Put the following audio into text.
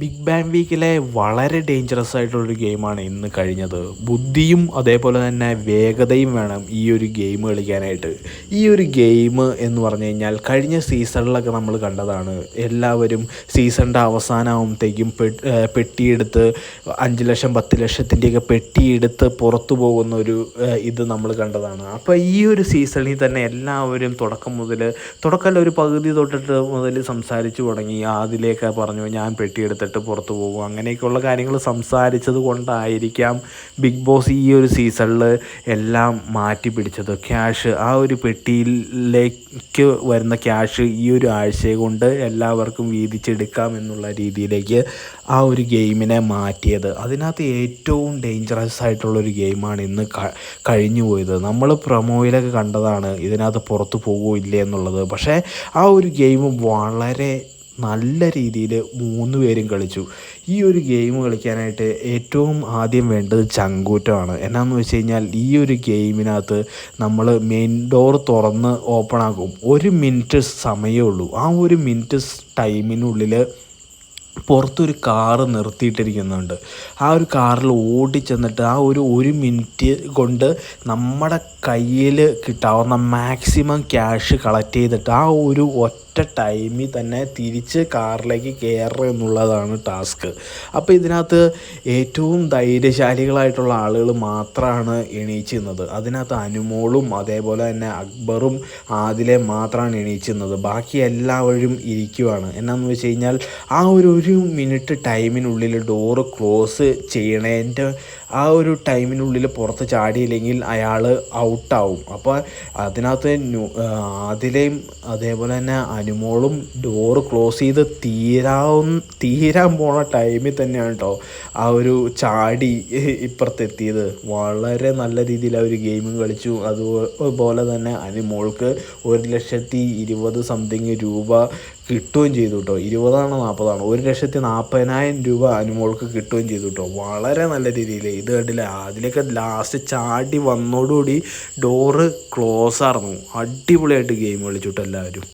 Big bang വീക്കിലെ വളരെ dangerous ആയിട്ടുള്ളൊരു ഗെയിമാണ് ഇന്ന് കഴിഞ്ഞത്. ബുദ്ധിയും അതേപോലെ തന്നെ വേഗതയും വേണം ഈ ഒരു ഗെയിം കളിക്കാനായിട്ട്. ഈ ഒരു ഗെയിം എന്ന് പറഞ്ഞു കഴിഞ്ഞാൽ കഴിഞ്ഞ സീസണിലൊക്കെ നമ്മൾ കണ്ടതാണ്. എല്ലാവരും സീസണിന്റെ അവസാനമാകുമ്പോഴത്തേക്കും പെട്ടിയെടുത്ത് അഞ്ച് ലക്ഷം പത്ത് ലക്ഷത്തിന്റെയൊക്കെ പെട്ടിയെടുത്ത് പുറത്തു പോകുന്ന ഒരു ഇത് നമ്മൾ കണ്ടതാണ്. അപ്പോൾ ഈ ഒരു സീസണിൽ തന്നെ എല്ലാവരും തുടക്കം മുതൽ തുടക്കമല്ല ഒരു പകുതി തൊട്ടിട്ട് മുതൽ സംസാരിച്ചു തുടങ്ങി. അതിലേക്ക് പറഞ്ഞു ഞാൻ പെട്ടിയെടുത്തിട്ട് പുറത്തു പോകും. അങ്ങനെയൊക്കെയുള്ള കാര്യങ്ങൾ സംസാരിച്ചത് കൊണ്ടായിരിക്കാം ബിഗ് ബോസ് ഈ ഒരു സീസണിൽ എല്ലാം മാറ്റി പിടിച്ചത്. ക്യാഷ് ആ ഒരു പെട്ടിയിലേക്ക് വരുന്ന ക്യാഷ് ഈ ഒരു ആഴ്ച കൊണ്ട് എല്ലാവർക്കും വീതിച്ചെടുക്കാം എന്നുള്ള രീതിയിലേക്ക് ആ ഒരു ഗെയിമിനെ മാറ്റിയത്. അതിനകത്ത് ഏറ്റവും ഡേഞ്ചറസ് ആയിട്ടുള്ളൊരു ഗെയിമാണ് ഇന്ന് കഴിഞ്ഞു പോയത്. നമ്മൾ പ്രൊമോയിലൊക്കെ കണ്ടതാണ് ഇതിനകത്ത് പുറത്ത് പോകുമോ ഇല്ലേ എന്നുള്ളത്. പക്ഷേ ആ ഒരു ഗെയിം വളരെ നല്ല രീതിയിൽ മൂന്ന് പേരും കളിച്ചു. ഈ ഒരു ഗെയിം കളിക്കാനായിട്ട് ഏറ്റവും ആദ്യം വേണ്ടത് ചങ്കൂറ്റമാണ്. എന്നാന്ന് വെച്ച് കഴിഞ്ഞാൽ ഈ ഒരു ഗെയിമിനകത്ത് നമ്മൾ മെയിൻ ഡോർ തുറന്ന് ഓപ്പൺ ആക്കും. ഒരു മിനിറ്റ് സമയമേ ഉള്ളൂ. ആ ഒരു മിനിറ്റ് ടൈമിനുള്ളിൽ പുറത്തൊരു കാറ് നിർത്തിയിട്ടിരിക്കുന്നുണ്ട്. ആ ഒരു കാറിൽ ഓടിച്ചെന്നിട്ട് ആ ഒരു ഒരു മിനിറ്റ് കൊണ്ട് നമ്മുടെ കയ്യിൽ കിട്ടാവുന്ന മാക്സിമം ക്യാഷ് കളക്ട് ചെയ്തിട്ട് ആ ഒരു ഒറ്റ ടൈമിൽ തന്നെ തിരിച്ച് കാറിലേക്ക് കയറുക എന്നുള്ളതാണ് ടാസ്ക് അപ്പോൾ ഇതിനകത്ത് ഏറ്റവും ധൈര്യശാലികളായിട്ടുള്ള ആളുകൾ മാത്രമാണ് എണീച്ചുന്നത് അതിനകത്ത് അനുമോളും അതേപോലെ തന്നെ അക്ബറും ആദിലെ മാത്രമാണ് എണീച്ചുന്നത് ബാക്കി എല്ലാവരും ഇരിക്കുവാണ്. എന്നാന്ന് വെച്ച് കഴിഞ്ഞാൽ ആ ഒരു ഒരു മിനിറ്റ് ടൈമിനുള്ളിൽ ഡോറ് ക്ലോസ് ചെയ്യണേന്റെ ആ ഒരു ടൈമിനുള്ളിൽ പുറത്ത് ചാടിയില്ലെങ്കിൽ അയാൾ ഔട്ടാവും. അപ്പോൾ അതിനകത്ത് അതിലെയും അതേപോലെ തന്നെ അനുമോളും ഡോറ് ക്ലോസ് ചെയ്ത് തീരാവുന്ന തീരാൻ പോണ ടൈമിൽ തന്നെയാണ് കേട്ടോ ആ ഒരു ചാടി ഇപ്പുറത്തെത്തിയത്. വളരെ നല്ല രീതിയിൽ ആ ഒരു ഗെയിമും കളിച്ചു. അതുപോലെ തന്നെ അനുമോൾക്ക് ഒരു ലക്ഷത്തി ഇരുപത് സംതിങ് രൂപ കിട്ടുകയും ചെയ്തു കേട്ടോ ഇരുപതാണോ നാൽപ്പതാണോ ഒരു ലക്ഷത്തി നാൽപ്പതിനായിരം രൂപ അനുമോൾക്ക് കിട്ടുകയും ചെയ്തു കേട്ടോ വളരെ നല്ല രീതിയിൽ ഇത് കണ്ടില്ല? അതിലേക്ക് ലാസ്റ്റ് ചാടി വന്നോടുകൂടി ഡോറ് ക്ലോസ് ആയിരുന്നു അടിപൊളിയായിട്ട് ഗെയിം കളിച്ചു കേട്ടോ എല്ലാവരും.